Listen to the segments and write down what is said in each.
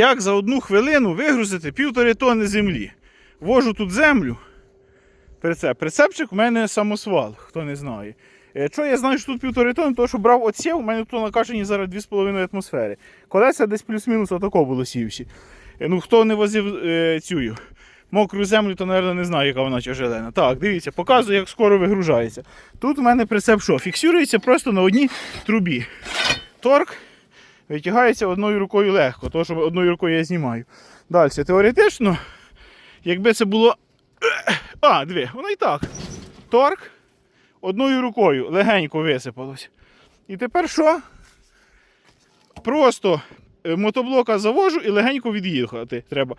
Як за одну хвилину вигрузити півтори тонни землі? Вожу тут землю. Прицеп. Прицепчик у мене самосвал, хто не знає. Е, Що я знаю, що тут півтори тонни, тому що брав отсів, у мене тут накачані зараз 2,5 атмосфери. Колеса десь плюс-мінус отако було сівші. Е, Ну, хто не возив е, цю мокру землю, то, мабуть, не знає, яка вона тяжелена. Так, дивіться, показую, як скоро вигружається. Тут у мене прицеп що? Фіксується просто на одній трубі. Торк витягається одною рукою легко, тому що одною рукою я знімаю. Далі, теоретично, якби це було. А, дві, воно і так. Торк одною рукою легенько висипалось. І тепер що? Просто е, мотоблока завожу і легенько від'їхати треба.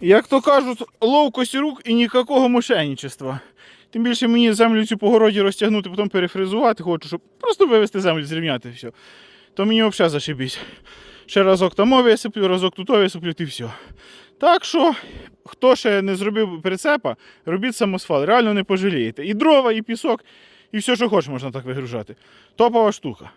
Як то кажуть, ловкость рук і ніякого мошенничества. Тим більше мені землю цю по городі розтягнути, потім перефризувати хочу, щоб просто вивести землю, зрівняти все. То мені взагалі зашибіть. Ще разок там висиплю, разок тут висиплю і все. Так що, хто ще не зробив прицепа, робіть самосвал, реально не пожалієте. І дрова, і пісок, і все, що хочеш, можна так вигружати. Топова штука.